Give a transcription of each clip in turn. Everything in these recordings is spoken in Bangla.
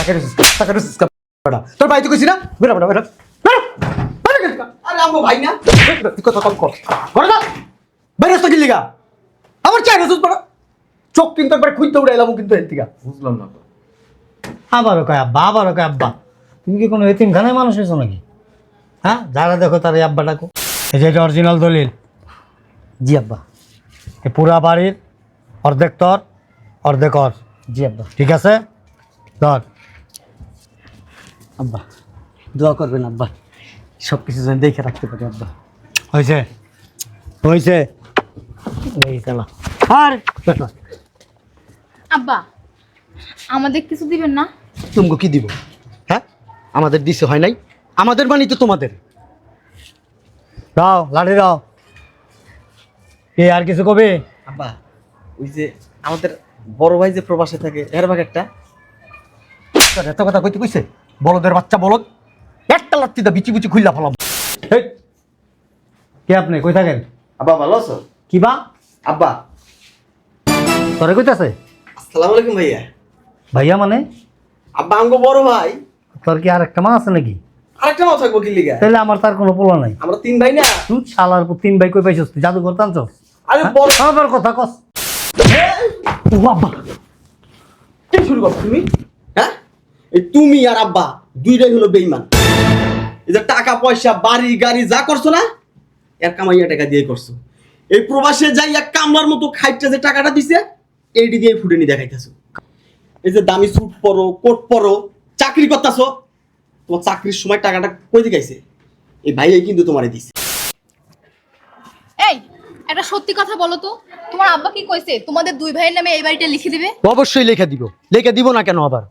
টাকা রসিস টাকা রসিস বেটা তোর বাড়িতে কইছি না? বেটা বেটা বেটা। আরে আম্মু ভাই না। তুই কথা কম কর। ঘরে যা বাইরে আসতে গেলি গা আমার চাই রসিস বেটা চোখ কিন্তু একবার খুঁজতে উড়ে এলাম কিন্তু এর থেকে। বুঝলাম না তো। আবারও কয় আব্বা আবারও কয় আব্বা। তুমি কি কোনো এতিমখানায় মানুষ হয়েছো নাকি? হ্যাঁ? যারা দেখো তার এই আব্বা ডাকো এই যে এটা অরিজিনাল দলিল। জি আব্বা। এই পুরা বাড়ির অর্ধেক তোর অর্ধেক অর জি আব্বা। ঠিক আছে? ধর। আব্বা দোয়া করবেন আব্বা সব কিছু যেন দেখে রাখতে পারি আব্বা। হয়েছে? হয়েছে? এই চালা। আর আব্বা আমাদের কিছু দিবেন না? তোমাকে কি দিব? হ্যাঁ? আমাদের দিছে হয় নাই? আমাদের বাণী তো তোমাদের। দাও লাঠি দাও। এ আর কিছু কবে? আব্বা ওই যে আমাদের বড় ভাই যে প্রবাসে থাকে এর ভাগ একটা এত কথা কইতে কইছে? বলদের বাচ্চা বলদ একটা লাত্তি দা বিচি বিচি খুললা ফেলাম। হেই, কে আপনি? কই থাকেন? আব্বা ভালো আছো? কি বা? আব্বা। তোরে কইতাছে? আসসালামু আলাইকুম ভাইয়া। ভাইয়া মানে? আব্বা আমগো বড় ভাই। তোর কি আর একটা মা আছে নাকি? আরেকটা মাও থাকব কি লিগা? তাহলে আমার তার কোনো পোলা নাই। আমরা তিন ভাই না? তুই শালার পর তিন ভাই কই পাইছস? তুই জাদু করতে আনছস আরে বড় আমার কথা কস। ও বাবা কি শুরু করছ তুমি? হ্যাঁ এই তুমি আর আব্বা দুইটাই হলো বেইমান এই যে টাকা পয়সা বাড়ি গাড়ি যা করছ না এর কামাইয়া টাকা দিয়ে করছ। এই প্রবাসে যাই এক কামলার মতো খাইতে যে টাকাটা দিছে এইটি দিয়ে ফুটেনি দেখাইতেছো। এই যে দামি স্যুট পরো কোট পরো চাকরি করতেছো তোমার চাকরির সময় টাকাটা কই দিকাইছে এই ভাইয়াই কিন্তু তোমারে দিছে। এই একটা সত্যি কথা বলো তো তোমার আব্বা কি কইছে? তোমাদের দুই ভাইয়ের নামে এই বাড়িটা লিখে দিবে? অবশ্যই লেখা দিব। লেখা দিব না কেন আবার?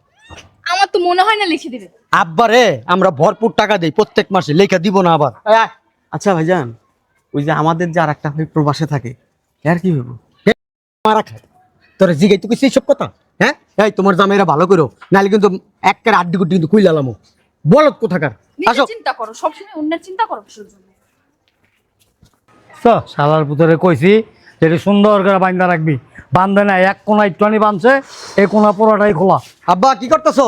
আমার তো মনে হয় না লিখে দিবে। আব্বারে আমরা ভরপুর টাকা দেই প্রত্যেক মাসে। লেখা দিব না আবার। আচ্ছা ভাইজান ওই যে আমাদের যে আর একটা ভাই প্রবাসে থাকে আর কি হইব? মারা খায়। তোরা জিগাই তুই সেই সব কথা? হ্যাঁ এই তোমার জামাইরা ভালো করো নাহলে কিন্তু একের আড্ডি গুড্ডি কিন্তু কুইলালামো বলত কোথাকার? আসো। চিন্তা করো সবসময় অন্যের চিন্তা করো কিসের শালার পুতরে কইছি যেটি সুন্দর করে বান্ধা রাখবি। বান্ধে না এক কোনা একটুখানি বাঁধছে এই কোনা পুরোটাই খোলা। আব্বা কি করতেছো?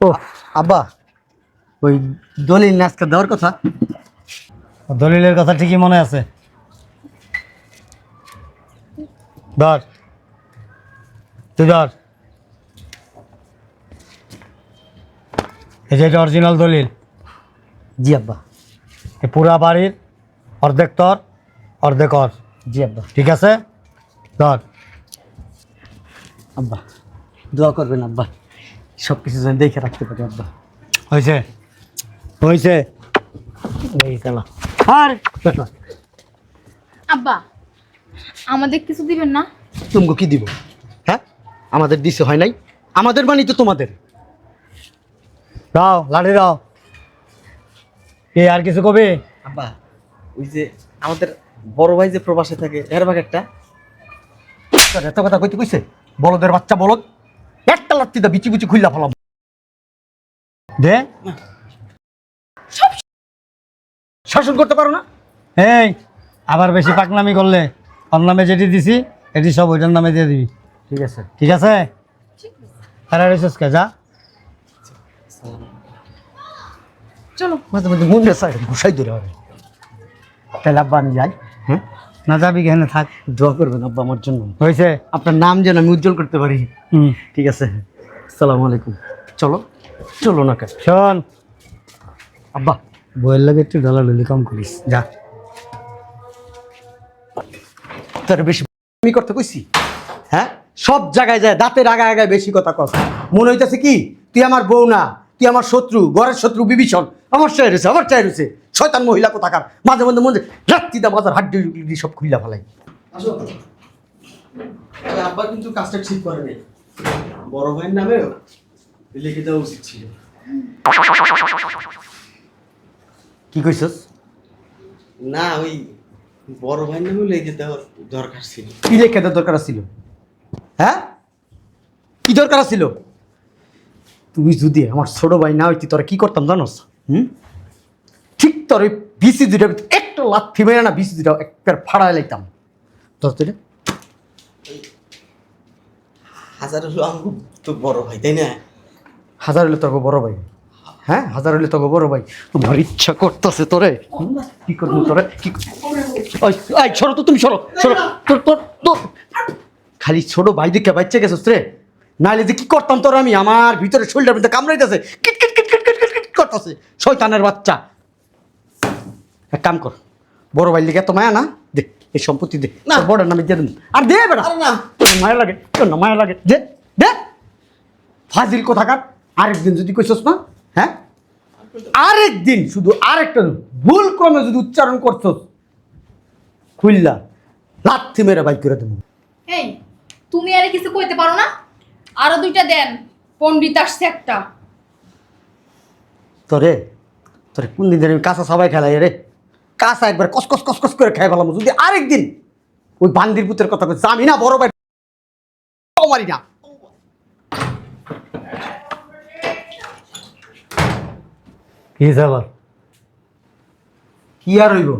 ও আব্বা ওই দলিল নাচকা দেওয়ার কথা? দলিলের কথা ঠিকই মনে আছে। ধর। তুই ধর। এই যে এটা অরিজিনাল দলিল। জি আব্বা। এই পুরা বাড়ির অর্ধেক তোর অর্ধেক অর জি আব্বা। ঠিক আছে? ধর। আব্বা দোয়া করবেন আব্বা। সব কিছু যেন দেখে রাখতে পারি আব্বা হয়েছে? হয়েছে? এই চালা আর আব্বা আমাদের কিছু দিবেন না? তোমাকে কি দিব? হ্যাঁ? আমাদের দিছে হয় নাই? আমাদের বাণী তো তোমাদের। দাও লাঠি দাও। এ আর কিছু কবে? আব্বা ওই যে আমাদের বড় ভাই যে প্রবাসে থাকে এর ভাগ একটা। এত কথা কইতে কইছে? বলদের বাচ্চা বলদ? একটা লাত্তি দা বিচি বিচি খুললা ফেলাম। দে। শাসন করতে পারো না? এই আবার বেশি পাকনামি করলে। ওর নামে যেটি দিছি এটি সব ওইটার নামে দিয়ে দিবি। ঠিক আছে। ঠিক আছে? তারা যা। চলো। মাঝে মাঝে মনে সাইড ঘুষাই ধরে হবে। তাহলে আব্বা আমি যাই। হ্যাঁ? না যাবি কেন? থাক। দোয়া করবেন আব্বা আমার জন্য। হয়েছে? আপনার নাম যেন আমি উজ্জ্বল করতে পারি। হুম। ঠিক আছে? আসসালামু আলাইকুম। চলো চলো না কেন? শোন। আব্বা বইয়ের লাগে একটু ঢলাঢলি কম করিস। যা। তোর বেশি আমি করতে কইছি? হ্যাঁ? সব জায়গায় যায় দাঁতের আগায় আগায় বেশি কথা কস। মনে হইতেছে কি? তুই আমার বউ না তুই আমার শত্রু ঘরের শত্রু বিভীষণ। আমার চাই রয়েছে আমার চাই রয়েছে। শয়তান মহিলা কোথাকার? মাঝে মধ্যে মধ্যে রাত্রি দা মাথার হাড্ডি সব খুইলা ফেলাই। আসো। আব্বা কিন্তু কাজটা ঠিক করে নেই। বড় ভাইয়ের নামে লিখে দেওয়া উচিত ছিল। কি কইছস? না ওই বড় ভাইয়ের নামে লিখে দেওয়ার দরকার ছিল। কি লেখা দেওয়ার দরকার ছিল হ্যাঁ? কি দরকার ছিল তুই যদি আমার ছোট ভাই না হইতি তোরা কি করতাম জানোস? হুম? তোর ওই বিসি দুটা একটা লাথি মেরে না বিসি দুটা একবার ফাড়ায় লাইতাম। তোর তুই হাজার হলো তো বড় ভাই তাই না? হাজার হলে তোকে বড় ভাই। হ্যাঁ হাজার হলে তোকে বড় ভাই। তোমার ইচ্ছা করতেছে তোরে। কি করব তোরে? কি এই সরো তো তুমি সরো সরো। তোর তোর তোর। খালি ছোট ভাই দিকে বাচ্চা গেছিস রে। নাইলে যে কি করতাম তোর আমি? আমার ভিতরে শরীরটার মধ্যে কামড়াইতেছে। কিট কিট কিট কিট কিট কিট কিট করতেছে। শয়তানের বাচ্চা। এক কাম কর বড় ভাই লিগে এত মায়া না দে এই সম্পত্তি দে না। বড়ের নামে দিয়ে দিন আর দে বেটা না। তোর মায়া লাগে তোর না মায়া লাগে। দে দে। ফাজিল কোথাকার আরেকদিন যদি কইছস না হ্যাঁ? আরেকদিন শুধু আরেকটা ভুল ক্রমে যদি উচ্চারণ করছস খুললা লাথি মেরে বাইক করে দেবো। এই তুমি আরে কিছু কইতে পারো না? আরও দুইটা দেন পণ্ডিত আসছে একটা। তোরে তোরে কোন দিন আমি কাঁচা সবাই খেলাই রে? কাঁচা একবার কস কস কস কস করে খাই পেলাম যদি আরেকদিন ওই বান্দির পুতের কথা আমি না বড় ভাই মারি না। কি আবার? কি আর হইব?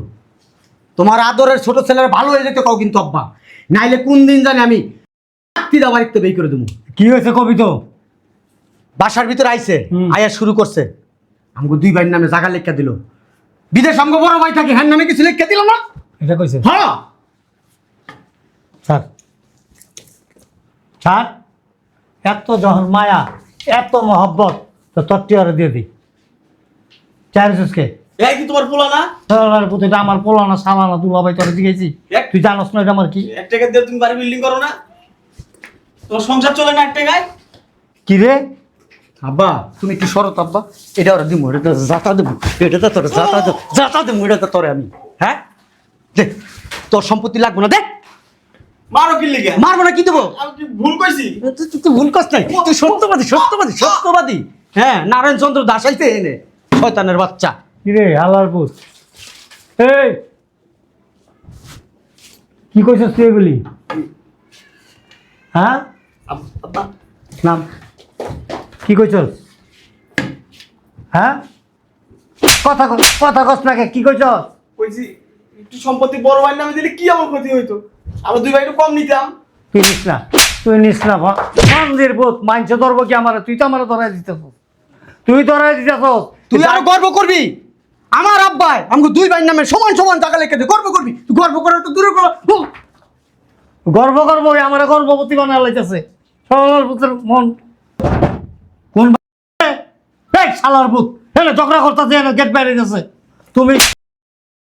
তোমার আদরের ছোট ছেলের ভালো হয়ে যেতে কাও কিন্তু আব্বা। নাইলে কোন দিন জানি আমি বাড়িতে বেই করে দেবো কি হয়েছে কবি তো? বাসার ভিতরে আইছে হুম। আয়া শুরু করছে। আমাকে দুই ভাইয়ের নামে জাগা লেখা দিল। বিদেশ আমাকে বড় ভাই থাকে হ্যাঁ নামে কিছু লেখা দিল না? এটা কইছে। হ্যাঁ। স্যার। স্যার এত যখন মায়া এত মহব্বত তো আর দিয়ে দিই। চার কে? এই কি তোমার পোলা না? পুতো আমার পোলানা সালানা তুলা ভাই তোরা দিয়েছি এক- তুই জানোস না এটা আমার কি? এক টাকা দিয়ে তুমি বাড়ি বিল্ডিং করো না। তোমার সংসার চলে না এক টাকায়? কি রে? আব্বা তুমি একটু শরৎ আব্বা। এটা ওরা দিব এটা যাতা দেবো এটা তো তোর যাতা দেবো যাতা দেবো এটা তো তোরে আমি। হ্যাঁ? দেখ তোর সম্পত্তি লাগবে না দেখ মারো কি লিগে? মারবো না কি দেবো? ভুল কইছি? তুই- ভুল করছ নাই তুই সত্যবাদী সত্যবাদী সত্যবাদী। হ্যাঁ নারায়ণ চন্দ্র দাস আইতে এনে শয়তানের বাচ্চা। কি রে হালার পুত? এই! কি কইছিস তুই এগুলি? হ্যাঁ? নাম। কি কইছস হ্যাঁ? কথা ক- কথা কস না কে, কি কইছস কইছি একটু সম্পত্তি বড় ভাইয়ের নামে দিলে কি আমার ক্ষতি হইতো? আমরা দুই ভাই একটু কম নিতাম। তুই নিস না তুই নিস না মন্দির বোধ মানছে ধরবো কি আমার? তুই তো আমার ধরাই দিতেছ। তুই ধরাই দিতেছ। তুই আরও গর্ব করবি? আমার আব্বাই আমাকে দুই ভাইয়ের নামে সমান সমান টাকা লেখে দে গর্ব করবি? তুই গর্ব করে তো দূরে। গর্ব করব আমার গর্ভবতী বানা লাইতেছে। সরলার পুতের মন কোন বা- এই শালার পুত এনে ঝগড়া করতেছে এনে গেট বাইরে গেছে। তুমি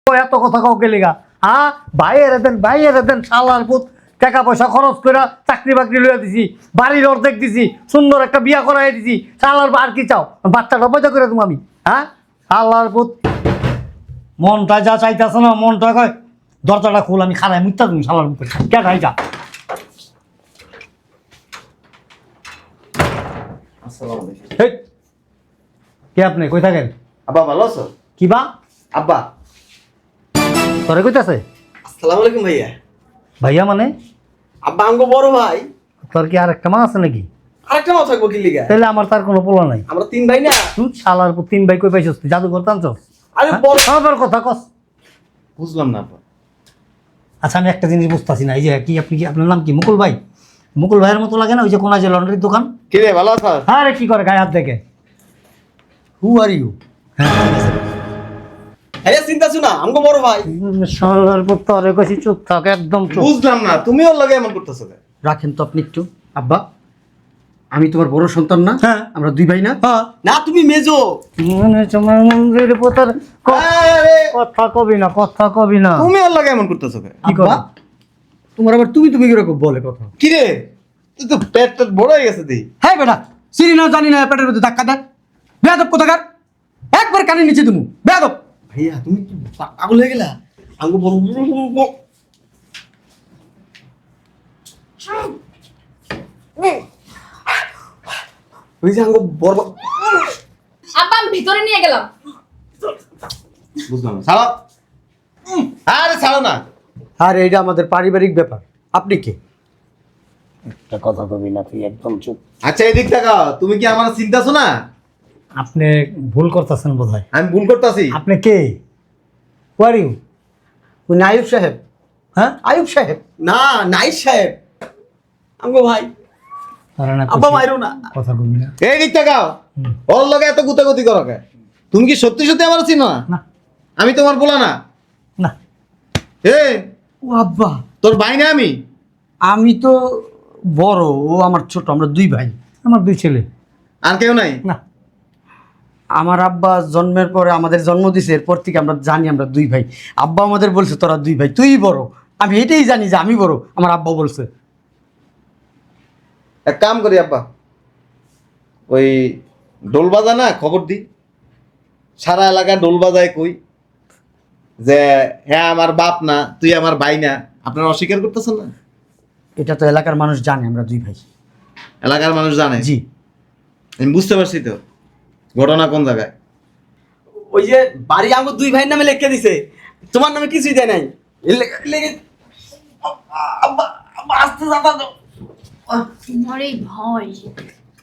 এত কথা কাউ গেলিগা হ্যাঁ ভাইয়ের দেন ভাইয়ের দেন শালার পুত টাকা পয়সা খরচ করে চাকরি বাকরি লইয়া দিছি বাড়ির অর্ধেক দিছি সুন্দর একটা বিয়া করাই দিছি। শালার আর কি চাও? বাচ্চাটা পয়সা করে তুমি আমি হ্যাঁ শালার পুত মনটা যা চাইতেছে না মনটা কয় দরজাটা খোল আমি খারাই মুত্তা তুমি শালার মুখে। কে যা। আসসালামু আলাইকুম। কে আপনি? কই থাকেন? আব্বা ভালো আছো? কি বা? আব্বা। তোরে কইতাছে? আসসালামু আলাইকুম ভাইয়া। ভাইয়া মানে? আব্বা আমগো বড় ভাই। তোর কি আর একটা মা আছে নাকি? আরেকটা মাও থাকব কি লিগা? তাহলে আমার তার কোনো পোলা নাই। আমরা তিন ভাই না? তুই শালার তিন ভাই কই পাইছস? তুই জাদু করতাম তো আরে বড় আমার কথা কস। বুঝলাম না আব্বা। আচ্ছা আমি একটা জিনিস বুঝতেছি না। এই যে কি আপনি কি আপনার নাম কি? মুকুল ভাই? মুকুল ভাইয়ের মতো লাগে না? ওই যে কোনা যে লন্ড্রির দোকান? কি রে ভালো আছো আরে কি করে গায়ে হাত দেখে? হু আর ইউ হ্যাঁ। চিন্তা শুনা আমগো বড় ভাই। শালার পুত তোরে কইছি চুপ থাক একদম চুপ বুঝলাম না তুমি ওর লগে এমন করতেছো কেন? রাখেন তো আপনি একটু। আব্বা আমি তোমার বড় সন্তান না হ্যাঁ। আমরা দুই ভাই না? হ্যাঁ। না তুমি মেজো। মনে তোমার মন্দির পোতার কথা কবি না কথা কবি না। তুমি ওর লগে এমন করতেছো কি করো? আব্বা তোমার আবার তুমি তুমি কীরকম বলে কথা? কি রে তুই তো পেট টেট বড় হয়ে গেছে দি। হ্যাঁ বেটা চিনি না জানি না পেটের মধ্যে ধাক্কা দেয়। বেয়াদব কোথাকার? একবার কানে নিচে তুমি বেয়াদব। ভাইয়া তুমি কি পাগল হয়ে গেলা? আমগো বড় ওই যে আমগো বড় আব্বা আমি ভিতরে নিয়ে গেলাম। বুঝলাম ছাড়ো। আরে ছাড়ো না। আর এটা আমাদের পারিবারিক ব্যাপার। আপনি কে? একটা কথা কবি না তুই একদম চুপ। আচ্ছা এদিক টাকা তুমি কি আমার চিন্তাছো না আপনি ভুল করতেছেন বোধ হয় আমি ভুল করতেছি? আপনি কে? ওয়ার ইউ উনি আয়ুব সাহেব। হ্যাঁ? আয়ুব সাহেব? না নাই সাহেব। আমগো ভাই। আব্বা। মাইরো না। কথা বলবি না। এই দিক তাকাও হুম। ওর লগে এত গুতাগুতি করো কে? তুমি কি সত্যি সত্যি আমার চিনো? না। না আমি তোমার বলা না? না। এ ও আব্বা। তোর ভাই না আমি? আমি তো বড় ও আমার ছোট আমরা দুই ভাই। আমার দুই ছেলে। আর কেউ নাই? না। আমার আব্বা জন্মের পরে আমাদের জন্ম দিছে এরপর থেকে আমরা জানি আমরা দুই ভাই। আব্বা আমাদের বলছে তোরা দুই ভাই তুই বড়। আমি এটাই জানি যে আমি বড় আমার আব্বা বলছে। এক কাম করি আব্বা ওই ডোল বাজা না খবর দি। সারা এলাকা ডোল বাজায় কই যে হ্যাঁ আমার বাপ না তুই আমার ভাই না। আপনারা অস্বীকার করতেছেন না? এটা তো এলাকার মানুষ জানে আমরা দুই ভাই। এলাকার মানুষ জানে? জি। আমি বুঝতে পারছি তো। ঘটনা কোন জায়গায়? ওই যে বাড়ি আমার দুই ভাইয়ের নামে লিখে দিছে। তোমার নামে কিছুই দেয় নাই। আস্তে যাবা তোমার এই ভয়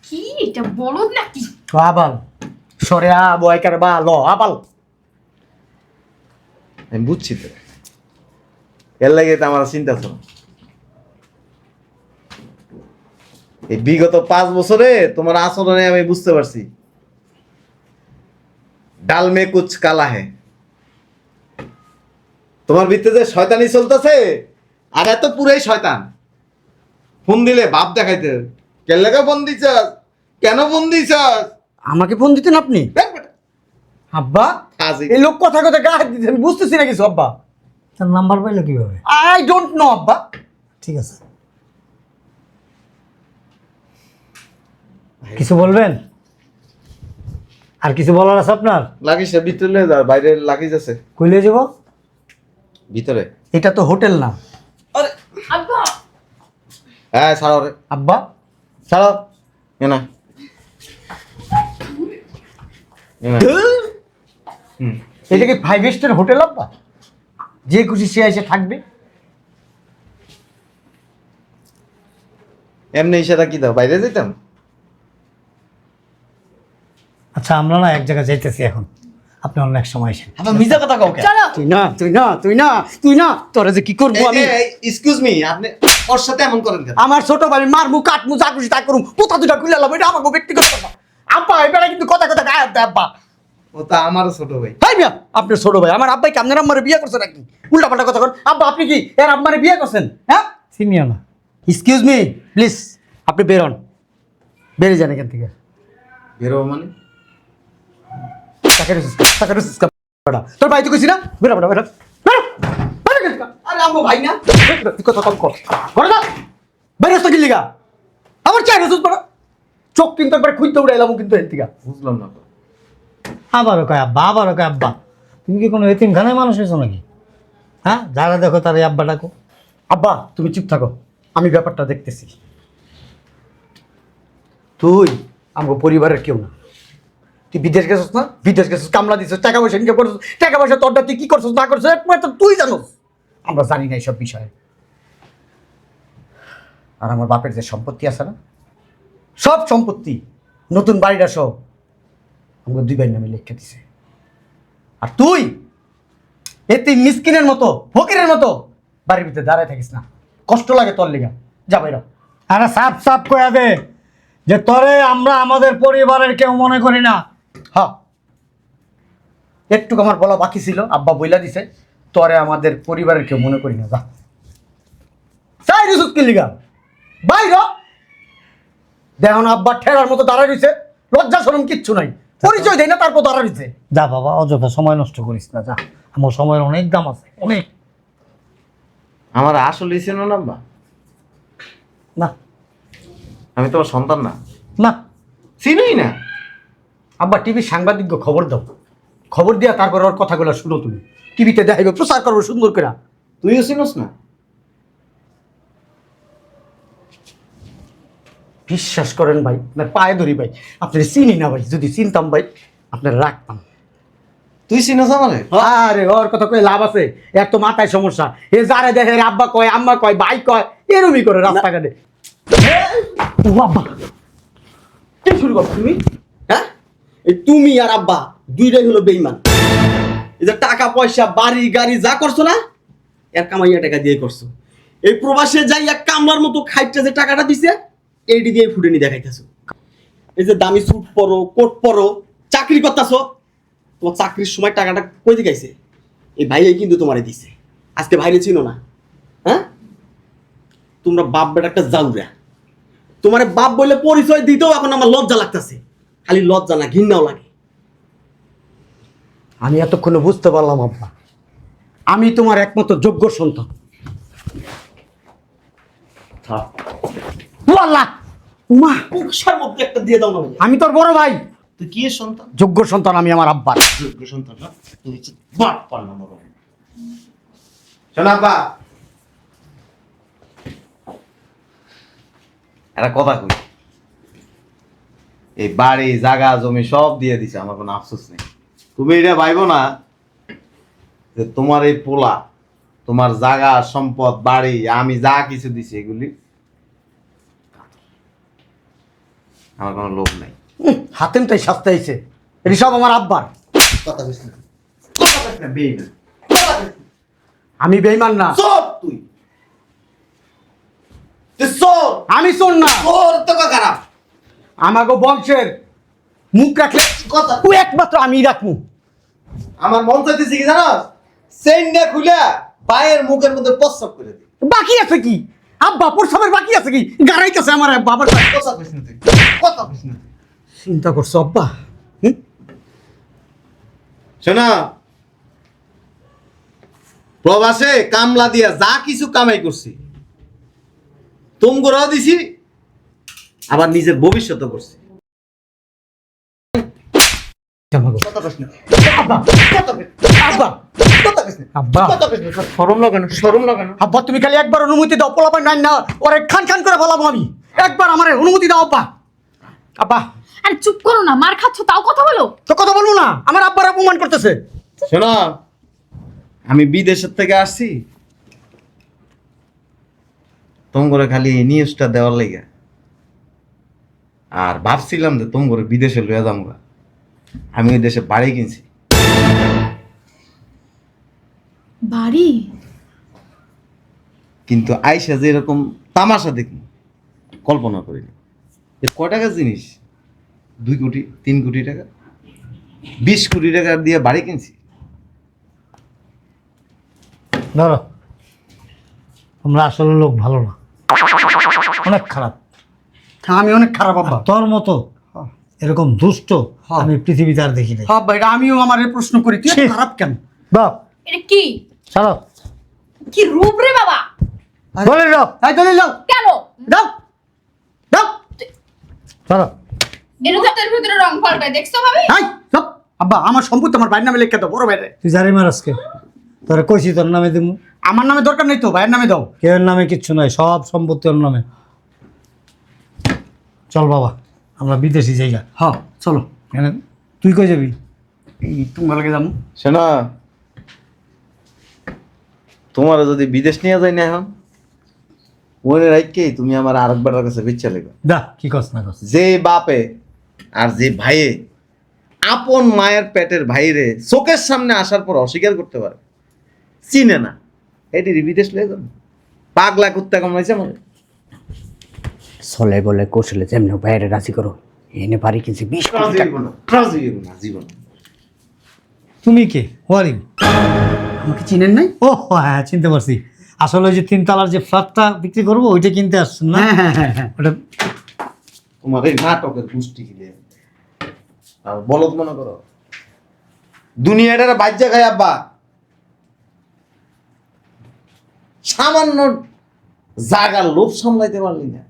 কি এটা বলদ নাকি? তো আবাল। সরে আ বয়কার বা ল আবাল। আমি বুঝছি তো। এর লাগে তো আমার চিন্তা ছিল। এই বিগত পাঁচ বছরে তোমার আচরণে আমি বুঝতে পারছি। ডাল মে কুচ কালা হে। তোমার ভিতরে যে শয়তানি চলতেছে? আর এত পুরাই শয়তান। ফোন দিলে বাপ দেখাইতে। কেন লেগে ফোন দিছাস? কেন ফোন দিছাস? আমাকে ফোন দিতেন আপনি? আব্বা হাজি। এই লোক কথা কথা গা হাত দিতেন বুঝতেছি না কিছু আব্বা। তার নাম্বার পাইলো কীভাবে? আই ডোন্ট নো আব্বা। ঠিক আছে। কিছু বলবেন? আর কিছু বলার আছে আপনার? লাগিস ভিতরে লয়ে যা বাইরে লাগিস আছে। কইলে যাব? ভিতরে। এটা তো হোটেল না। আরে আব্বা! হ্যাঁ ছাড়ো রে। আব্বা? ছাড়ো। এ না। হুম। এটা কি ফাইভ স্টার হোটেল আব্বা? যে খুশি সে এসে থাকবে। এমনি ইশারা কি দাও বাইরে যেতাম আচ্ছা আমরা না এক জায়গায় যাইতেছি এখন। আপনি অন্য এক সময় এসেন আব্বা মিজা কথা কাউকে? চলো। তুই না তুই না তুই না তুই না। তোরা যে কি করব আমি? এক্সকিউজ মি আপনি ওর সাথে এমন করেন কেন? আমার ছোট ভাই মারমু কাটমু যা খুশি তা করুম। পোতা দুটা খুলে এলাম এটা আমাকে ব্যক্তিগত কথা। আব্বা এবারে কিন্তু কথা কথা গায়ে দেয় আব্বা। ও তা আমারও ছোট ভাই। হাই মিয়া আপনার ছোট ভাই। আমার আব্বাই কি আপনার আম্মারে বিয়ে করছে নাকি? উল্টা পাল্টা কথা কর আব্বা আপনি কি এর আম্মারে বিয়ে করছেন? হ্যাঁ? চিনিও না। এক্সকিউজ মি প্লিজ আপনি বেরোন। বেরিয়ে যান এখান থেকে। বেরো মানে? তোর ভাই তো কইছি না? এখান থেকে। আরে আম্মু ভাই না। তুই কথা কম কর। ঘরে যা। বাইরে আসতে গেলি গা। আমার চাই রসুস চোখ কিন্তু একবার খুঁজতে উড়ে এলাম কিন্তু এর থেকে বুঝলাম না। আবারও কয় আব্বা আবারও কয় আব্বা। তুমি কি কোনো এতিমখানায় মানুষ হয়েছো নাকি? হ্যাঁ? যারা দেখো তার আব্বা ডাকো আব্বা তুমি চুপ থাকো। আমি ব্যাপারটা দেখতেছি। তুই আমার পরিবারের কেউ না। তুই বিদেশ গেছিস না? বিদেশ গেছিস, কামলা দিছিস, টাকা পয়সা ইনকাম করছিস। টাকা পয়সা তোরটা কি করছিস, না করছিস, একমাত্র তুই জানোস। আমরা জানি না এইসব বিষয়ে। আর আমার বাপের যে সম্পত্তি আছে না, সব সম্পত্তি নতুন বাড়িটা সব আমাকে দুই ভাইয়ের নামে লিখে দিছে। আর তুই এতে মিসকিনের মতো, ফকিরের মতো বাড়ির ভিতরে দাঁড়ায় থাকিস না। কষ্ট লাগে তোর লেগা। যা বাইর। আরে সাপ সাপ কয়া দে, যে তরে আমরা আমাদের পরিবারের কেউ মনে করি না। একটু আমার বলা বাকি ছিল আব্বা বইলা দিছে তরে আমাদের পরিবারের কেউ মনে করি না যা। চাই রিসুস কি লিগা। বাইর। দেখুন আব্বা ঠেলার মতো দাঁড়ায় রইছে লজ্জা শরম কিচ্ছু নাই। পরিচয় দেয় না তারপর দাঁড়ায় রইছে। যা বাবা অযথা সময় নষ্ট করিস না যা। আমার সময়ের অনেক দাম আছে অনেক। আমার আসলে ছিল না আব্বা? না। আমি তোমার সন্তান না? না। চিনুই না। আব্বা টিভির সাংবাদিককে খবর দাও। খবর দিয়া তারপর ওর কথাগুলো শুনো তুমি। টিভিতে দেখাইবে প্রচার করব সুন্দর করে। তুইও চিনোস না? বিশ্বাস করেন ভাই আপনার পায়ে ধরি ভাই। আপনার চিনি না ভাই যদি চিনতাম ভাই আপনার রাখতাম তুই চিনোস আমারে? আরে ওর কথা কয়ে লাভ আছে। এর তো মাথায় সমস্যা। এ যারে দেখে আব্বা কয় আম্মা কয় ভাই কয় এরমই করে রাস্তাঘাটে। ও আব্বা। কি শুরু করছ তুমি? হ্যাঁ? এই তুমি আর আব্বা। দুইটাই হলো বেইমান এই যে টাকা, পয়সা, বাড়ি, গাড়ি যা করছ না, এর কামাইয়া টাকা দিয়ে করছ। এই প্রবাসে যাই এক কামলার মতো খাইতে যে টাকাটা দিছে, এইটি দিয়ে ফুটেনি দেখাইতেছো। এই যে দামি স্যুট পরো, কোট পরো, চাকরি করতেছো, তোমার চাকরির সময় টাকাটা কই দিকাইছে এই ভাইয়াই কিন্তু তোমারে দিছে। আজকে ভাইরে চিনো না। হ্যাঁ? তোমরা বাপ বেটা একটা যাউরা তোমার বাপ বলে পরিচয় দিতেও এখন আমার লজ্জা লাগতেছে। খালি লজ্জা না, ঘৃণাও লাগে। আমি এতক্ষণে বুঝতে পারলাম আব্বা। আমি তোমার একমাত্র যোগ্য সন্তান। ও আল্লাহ! উমা! পুকসার মধ্যে একটা দিয়ে দাও না আমি তোর বড় ভাই। তুই কি সন্তান? যোগ্য সন্তান আমি আমার আব্বার। যোগ্য সন্তান না? তুই হচ্ছে বাট পার না মরো শোনা বা একটা কথা কই? এই বাড়ি জাগা জমি সব দিয়ে দিছে আমার কোনো আফসোস নেই। তুমি এটা ভাইবো না যে তোমার এই পোলা তোমার জাগা সম্পদ বাড়ি আমি যা কিছু দিছি এগুলি আমার কোনো লোভ নাই। হাতেম তাই শাস্তে আইছে এটি সব আমার আব্বার। কথা না। আমি বেইমান না। চোর তুই। আমি শোন না। চোর তো খারাপ। আমাকে বংশের মুখ রাখলে কথা। ও একমাত্র আমি রাখব। আমার মন চাইতেছে কি জানো? চেইনটা খুলে পায়ের মুখের মধ্যে প্রস্রাব করে দি বাকি আছে কি? আব্বা বাকি আছে কি? গাড়াইতেছে আমার বাবার কথা না তুই। কথা না। চিন্তা করছ আব্বা? শোনা। প্রবাসে কামলা দিয়া যা কিছু কামাই করছি তুম করেও দিছি আবার নিজের ভবিষ্যৎ করছি আমাকে কথা কইস না আব্বা কথা কইস আব্বা কথা কইস না আব্বা কথা কইস না শরম লাগানো শরম লাগানো আব্বা তুমি খালি একবার অনুমতি দাও পোলাপান নাই না ওরে খান খান করে ফেলাবো আমি। একবার আমার অনুমতি দাও আব্বা। আব্বা। আরে চুপ করো না মার খাচ্ছ তাও কথা বলো। তো কথা বলব না আমার আব্বার অপমান করতেছে। শোনো আমি বিদেশের থেকে আসছি। তোম করে খালি এই নিউজটা দেওয়ার লেগে। আর ভাবছিলাম যে তোম করে বিদেশে লইয়া যাব আমি ওই দেশে বাড়ি কিনছি। বাড়ি? কিন্তু আইসা যে এরকম তামাশা দেখি কল্পনা করিনি। এ ক টাকার জিনিস? দুই কোটি তিন কোটি টাকা? বিশ কোটি টাকা দিয়ে বাড়ি কিনছি। ধরো তোমরা আসলে লোক ভালো না। অনেক খারাপ। হ্যাঁ, আমি অনেক খারাপ তোর মতো এরকম দুষ্ট হ্যাঁ। আমি পৃথিবীতে আর দেখি নাই। হ্যাঁ আমিও আমার প্রশ্ন করি। তুই ছি। খারাপ কেন? বাপ। এটা কি? ছাড়ো কি রূপ রে বাবা? বলে দলিল দাও। কেন? দাও। দাও। ছাড়ো এটা তো ভিতরে রং পাল্টায় দেখছ ভাবি? হাই সব আব্বা আমার সম্পত্তি আমার ভাইয়ের নামে লিখে দাও বড় ভাইরে। তুই জারি মার আজকে। তোরা কইছি তোর নামে দিমু। আমার নামে দরকার নেই তো ভাইয়ের নামে দাও। কেউ নামে কিচ্ছু নাই সব সম্পত্তি ওর নামে। চল বাবা। আমরা বিদেশি জায়গা। হ্যাঁ চলো। কেন তুই কই যাবি? এই তোমার লাগে যাব। শোনা তোমার যদি বিদেশ নিয়ে যায় না এখন মনে রাখকেই তুমি আমার আরেকবার কাছে বিচ্ছা লেগে। দা কি কস না কস? যে বাপে আর যে ভাইয়ে আপন মায়ের পেটের ভাইরে চোখের সামনে আসার পর অস্বীকার করতে পারে চিনে না। এটি বিদেশ লয়ে যাব। পাগলা কুত্তা কামাইছে আমার। চলে বলে কৌশলে যেমনি বাইরে রাজি করো এনে পারি কিছু বিশ কোটি টাকা। জীবন তুমি কে? ওয়ারিং আমাকে চিনেন নাই? ও হ্যাঁ চিনতে পারছি। আসলে ওই যে তিনতলার যে ফ্ল্যাটটা বিক্রি করব ওইটা কিনতে আসছেন না? হ্যাঁ হ্যাঁ হ্যাঁ হ্যাঁ। ওটা তোমার এই নাটকের গোষ্ঠী গিলে বলত মনে করো। দুনিয়াটার বাজ্যা খায় আব্বা। সামান্য জাগার লোভ সামলাইতে পারলি না।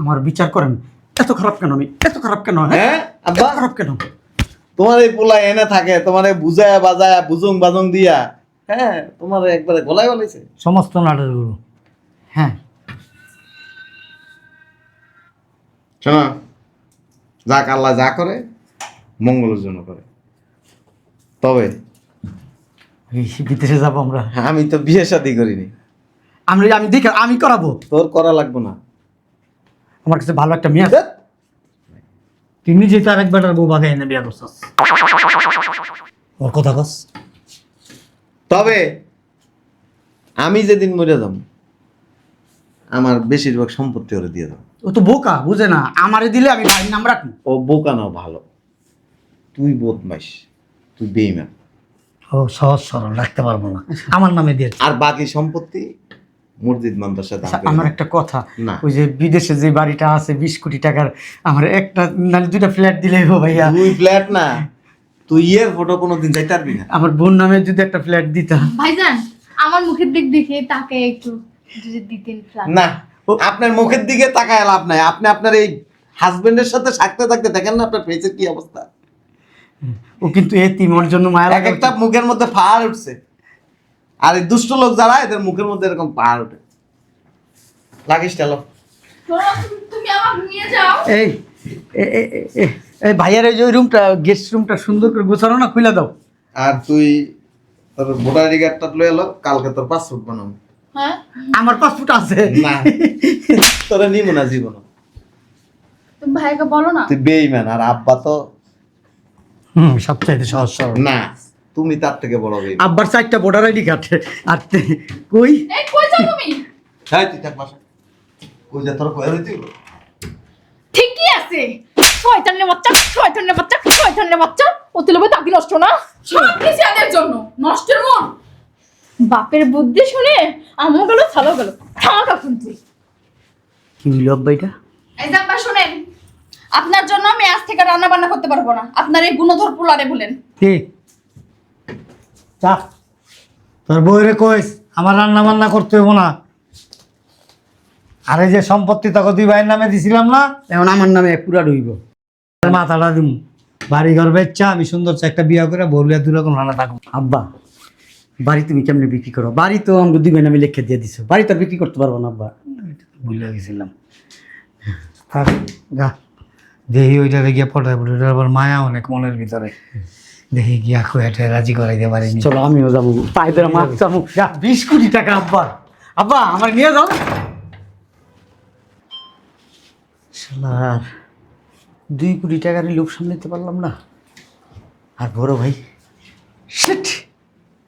আমার বিচার করেন। এত খারাপ কেন আমি? এত খারাপ কেন? হ্যাঁ? হ্যাঁ? এত খারাপ কেন? তোমার এই পোলা এনে থাকে তোমার এই বুঝায়া বাজায়া বুজুং বাজুং দিয়া। হ্যাঁ? তোমার একবারে গলায় বলেছে সমস্ত নাটের গুরু। হ্যাঁ। শোনো যা আল্লাহ যা করে মঙ্গলের জন্য করে। তবে বিদেশে যাব আমরা। আমি তো বিয়ে শাদি করিনি। আমি আমি দেখে আমি করাবো। তোর করা লাগবো না। আমার কাছে ভালো একটা মেয়ে আছে। তুই নিজে তো আরেক বেটার বউ বাগাই এনে বিয়া করছস ওর কথা কস। তবে আমি যেদিন মরে যাব আমার বেশিরভাগ সম্পত্তি ওরে দিয়ে দাও। ও তো বোকা বুঝে না। আমারে দিলে আমি বাড়ির নাম রাখব। ও বোকা নাও ভালো। তুই বদমাইশ তুই বেইমান। ও সহজ সরল রাখতে পারব না। আমার নামে দিয়ে আর বাকি সম্পত্তি মসজিদ মাদ্রাসা আচ্ছা, আমার একটা কথা। না। ওই যে বিদেশে যে বাড়িটা আছে বিশ কোটি টাকার আমার একটা নাহলে দুইটা ফ্ল্যাট দিলে হো ভাইয়া। তুই ফ্ল্যাট না। তুই ইয়ের ফটো কোনোদিন যাইতে পারবি না। আমার বোন নামে যদি একটা ফ্ল্যাট দিতাম ভাইজান আমার মুখের দিক দেখে তাকে একটু যদি দিতেন ফ্ল্যাট না আপনার মুখের দিকে তাকায় লাভ নাই। আপনি আপনার এই হাজবেন্ডের সাথে থাকতে থাকতে দেখেন না আপনার ফেসের কি অবস্থা। ও কিন্তু এ ওর জন্য মায়া এক একটা মুখের মধ্যে পাহাড় উঠছে। আর এই দুষ্ট লোক যারা এদের মুখের মধ্যে এরকম পাহাড় ওঠে। লাগিস যাও। এই এ- এ- এ- এ- এই ভাইয়ার এই যে রুমটা গেস্ট রুমটা সুন্দর করে গোছানো না খুলে দাও। আর তুই তোর ভোটার আইডি কার্ডটা লয়ে এলো কালকে তোর পাসপোর্ট বানাবো। হ্যাঁ? আমার পাসপোর্ট আছে। না তোরা নিব না জীবন। তুমি ভাইকে বলো না। তুই বেইমান আর আব্বা তো হুম সবচাইতে সহজ সরল। না। তুমি তার থেকে বড় বেইমান আব্বার চারটা ভোটার আইডি কার্ড আর কই? এই কই যাও তুমি? হ্যাঁ তুই থাক বাসা। কই যা তোর কয়ে রইতে? ঠিকই আছে। শয়তানের বাচ্চা শয়তানের বাচ্চা শয়তানের বাচ্চা। অতি লোভে তাকি নষ্ট না? সব কিছু এদের জন্য। নষ্টের মন। বাপের বুদ্ধি শুনে আমও গেল ছালো গেল। থাকা শুনছি কি হইল আব্বা এটা? এই জাম্বা শুনেন। আপনার জন্য আমি আজ থেকে রান্না বান্না করতে পারব না। আপনার এই গুণধর পোলারে বলেন। কি? যা। তোর বউরে কইস, আমার রান্না বান্না করতে হইব না। আরে যে সম্পত্তি তাকে দুই ভাইয়ের নামে দিছিলাম না, এখন আমার নামে পুরা রইব। এর মাথাটা দিম। বাড়ি ঘর বেচ্চা আমি সুন্দর একটা বিয়া করে বলবিয়া দূরে কোনো রান্না থাকব। আব্বা, বাড়ি তুমি কেমনে বিক্রি করো? বাড়ি তো আমাকে দুই নামে লিখে দিয়ে দিছো। বাড়ি তো আর বিক্রি করতে পারব না, আব্বা। ভুলে গেছিলাম। যা। দেখি ওইটারে গিয়ে পটায় আবার মায়া অনেক মনের ভিতরে। দেখি গিয়া খুয়াটে রাজি করাইতে পারিনি। চলো আমিও যাব। পায়ে ধরে মাছ চামু বিশ কোটি টাকা আব্বা আব্বা আমার নিয়ে যাও। শালার দুই কোটি টাকার লোক সামলাতে পারলাম না। আর বড় ভাই শিট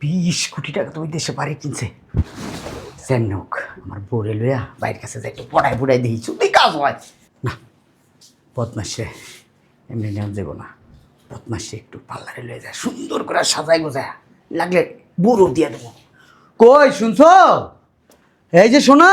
বিশ কোটি টাকা তো ওই দেশে বাড়ি কিনছে। হোক আমার বউরে লইয়া বাইরের কাছে যাই একটু পড়ায় পড়াই দিই শুধুই কাজ হয়। না বদমাসে এমনি নেওয়া যাব না। বদমাসে একটু পার্লারে লয়ে যায়, সুন্দর করে সাজাই গোজায়। লাগলে বুড়ো দিয়ে দেবো। কই শুনছ? এই যে শোনা